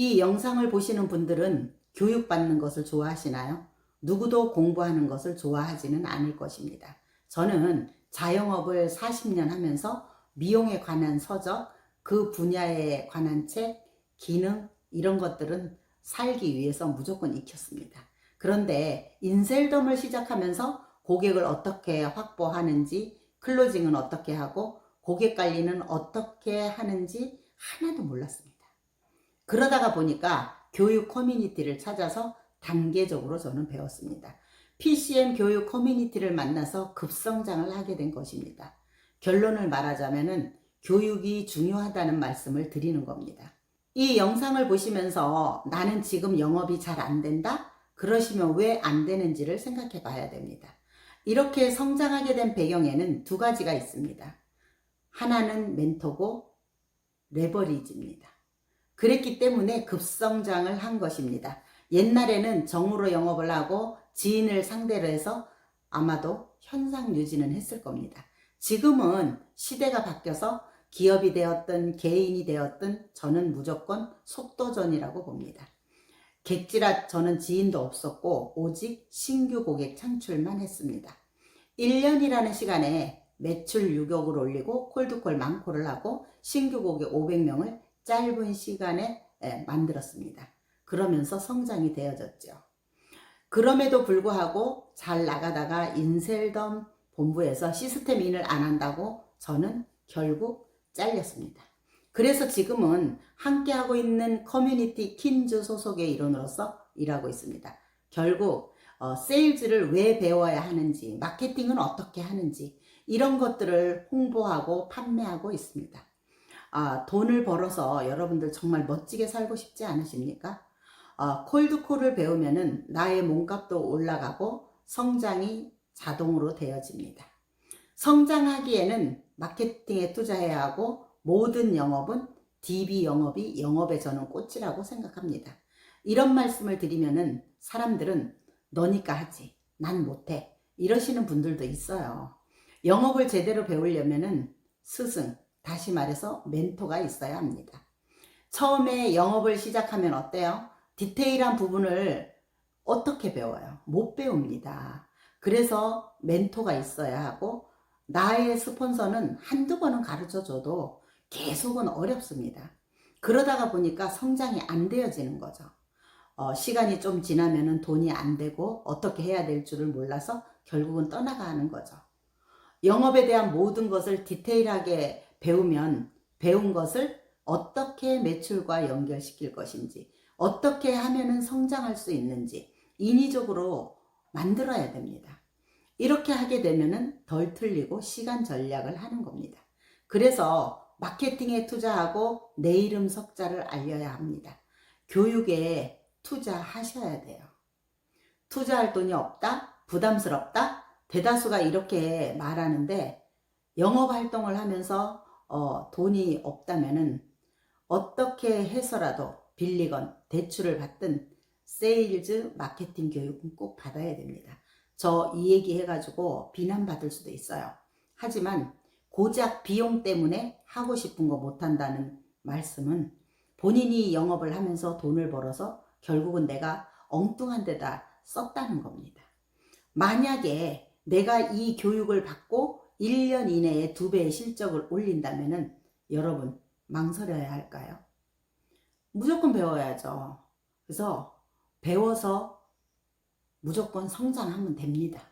이 영상을 보시는 분들은 교육받는 것을 좋아하시나요? 누구도 공부하는 것을 좋아하지는 않을 것입니다. 저는 자영업을 40년 하면서 미용에 관한 서적, 그 분야에 관한 책, 기능, 이런 것들은 살기 위해서 무조건 익혔습니다. 그런데 인셀덤을 시작하면서 고객을 어떻게 확보하는지, 클로징은 어떻게 하고, 고객 관리는 어떻게 하는지 하나도 몰랐습니다. 그러다가 보니까 교육 커뮤니티를 찾아서 단계적으로 저는 배웠습니다. PCM 교육 커뮤니티를 만나서 급성장을 하게 된 것입니다. 결론을 말하자면은 교육이 중요하다는 말씀을 드리는 겁니다. 이 영상을 보시면서 나는 지금 영업이 잘 안 된다? 그러시면 왜 안 되는지를 생각해 봐야 됩니다. 이렇게 성장하게 된 배경에는 두 가지가 있습니다. 하나는 멘토고 레버리지입니다. 그랬기 때문에 급성장을 한 것입니다. 옛날에는 정으로 영업을 하고 지인을 상대로 해서 아마도 현상 유지는 했을 겁니다. 지금은 시대가 바뀌어서 기업이 되었든 개인이 되었든 저는 무조건 속도전이라고 봅니다. 객지라 저는 지인도 없었고 오직 신규 고객 창출만 했습니다. 1년이라는 시간에 매출 6억을 올리고 콜드콜 많고를 하고 신규 고객 500명을 짧은 시간에 예, 만들었습니다. 그러면서 성장이 되어졌죠. 그럼에도 불구하고 잘 나가다가 인셀덤 본부에서 시스템 인을 안 한다고 저는 결국 잘렸습니다. 그래서 지금은 함께하고 있는 커뮤니티 킨즈 소속의 일원으로서 일하고 있습니다. 결국 어, 세일즈를 왜 배워야 하는지, 마케팅은 어떻게 하는지 이런 것들을 홍보하고 판매하고 있습니다. 아, 돈을 벌어서 여러분들 정말 멋지게 살고 싶지 않으십니까? 어, 콜드콜을 배우면은 나의 몸값도 올라가고 성장이 자동으로 되어집니다. 성장하기에는 마케팅에 투자해야 하고 모든 영업은 DB 영업이 영업의 저는 꽃이라고 생각합니다. 이런 말씀을 드리면은 사람들은 너니까 하지, 난 못해. 이러시는 분들도 있어요. 영업을 제대로 배우려면은 스승, 다시 말해서 멘토가 있어야 합니다. 처음에 영업을 시작하면 어때요? 디테일한 부분을 어떻게 배워요? 못 배웁니다. 그래서 멘토가 있어야 하고, 나의 스폰서는 한두 번은 가르쳐 줘도 계속은 어렵습니다. 그러다가 보니까 성장이 안 되어지는 거죠. 어, 시간이 좀 지나면은 돈이 안 되고 어떻게 해야 될 줄을 몰라서 결국은 떠나가는 거죠. 영업에 대한 모든 것을 디테일하게 배우면 배운 것을 어떻게 매출과 연결시킬 것인지, 어떻게 하면은 성장할 수 있는지 인위적으로 만들어야 됩니다. 이렇게 하게 되면은 덜 틀리고 시간 전략을 하는 겁니다. 그래서 마케팅에 투자하고 내 이름 석자를 알려야 합니다. 교육에 투자하셔야 돼요. 투자할 돈이 없다? 부담스럽다? 대다수가 이렇게 말하는데 영업 활동을 하면서 어, 돈이 없다면은 어떻게 해서라도 빌리건 대출을 받든 세일즈 마케팅 교육은 꼭 받아야 됩니다. 저 이 얘기 해가지고 비난받을 수도 있어요. 하지만 고작 비용 때문에 하고 싶은 거 못한다는 말씀은 본인이 영업을 하면서 돈을 벌어서 결국은 내가 엉뚱한 데다 썼다는 겁니다. 만약에 내가 이 교육을 받고 1년 이내에 두 배의 실적을 올린다면은 여러분 망설여야 할까요? 무조건 배워야죠. 그래서 배워서 무조건 성장하면 됩니다.